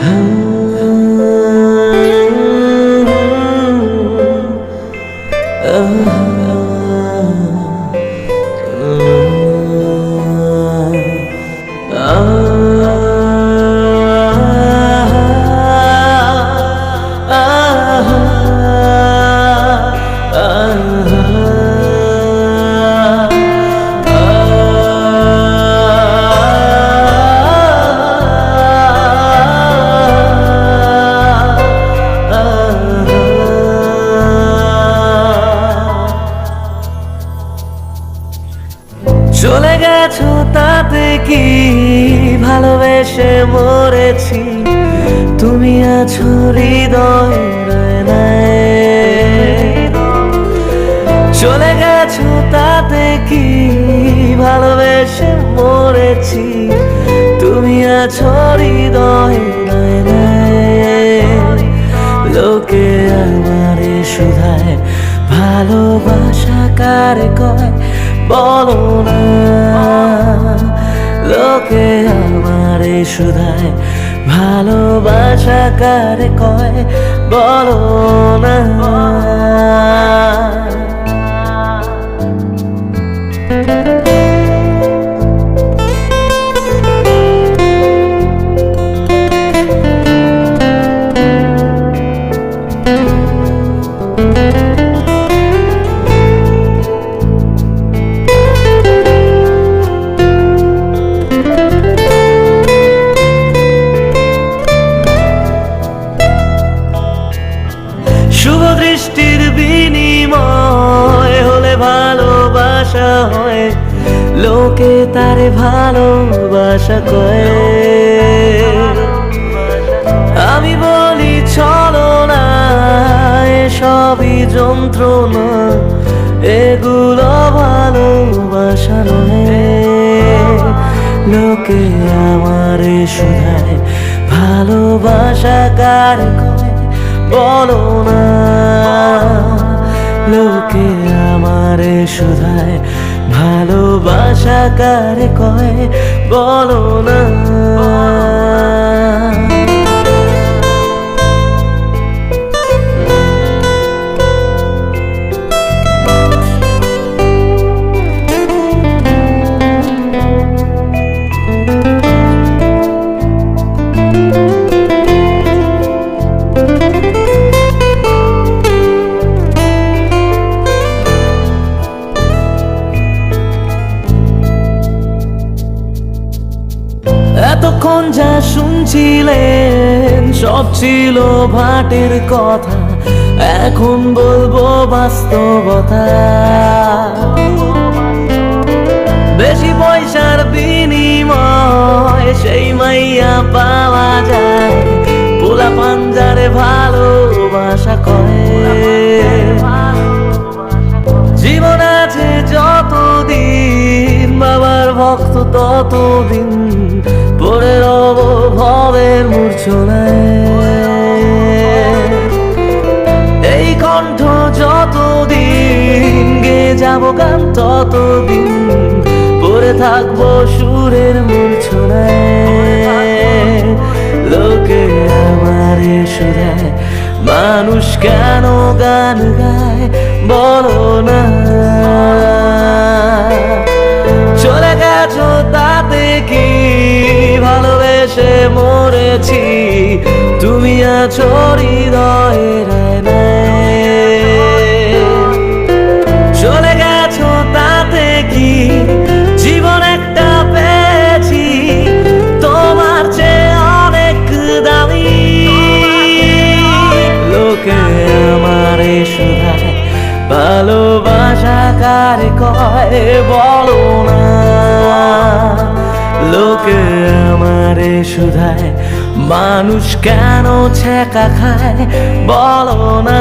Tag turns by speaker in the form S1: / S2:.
S1: Oh. কি ভালোবেসে মরেছি তুমি আছো আয়নায়। চলে গেছো তাতে কি ভালোবেসে মরেছি তুমি আছো আয়নায়। লোকে আমারে শুধায়, ভালোবাসা কার কয় বলো না শুধায় ভালোবাসা কার কয়? বলো না। ভালোবাসা হয়, লোকে তারে ভালোবাসা কয়। আমি বলি, চলো না, এসবই যন্ত্রণা, এগুলো ভালোবাসা নয়। লোকে আমারে শুধায়, ভালোবাসা কার বলো না, লোকে আমারে শুধায় ভালোবাসা কারে কয়? বলো না। এতক্ষণ যা শুনছিলেন, সব ছিল ভাটের কথা। এখন বলব বাস্তবতা। বেশি পয়সার বিনিময় সেই মাইয়া পাওয়া যায়। পোলা পাঞ্জারে ভালোবাসা করে। জীবন আছে যতদিন, বাবার ভক্ত ততদিন। ভবের এই কণ্ঠ যতদিন গে যাব গান, ততদিন পড়ে থাকব সুরের মূর্ছনায় লোকে আমারে শুধায় মানুষ কেন গান গায় বলো না। চলে গেছো তাতে কি ভালোবেসে মরেছি তুমি আছো হৃদয়ের। চলে গেছো তাতে কি? জীবন একটা পেয়েছি। তোমার চেয়ে অনেক দামি। লোকে আমারে শুধায় ভালোবাসা কার কয় বলো না। লোকে আমারে শুধায় মানুষ কেন ছেকা খায়? বলো না।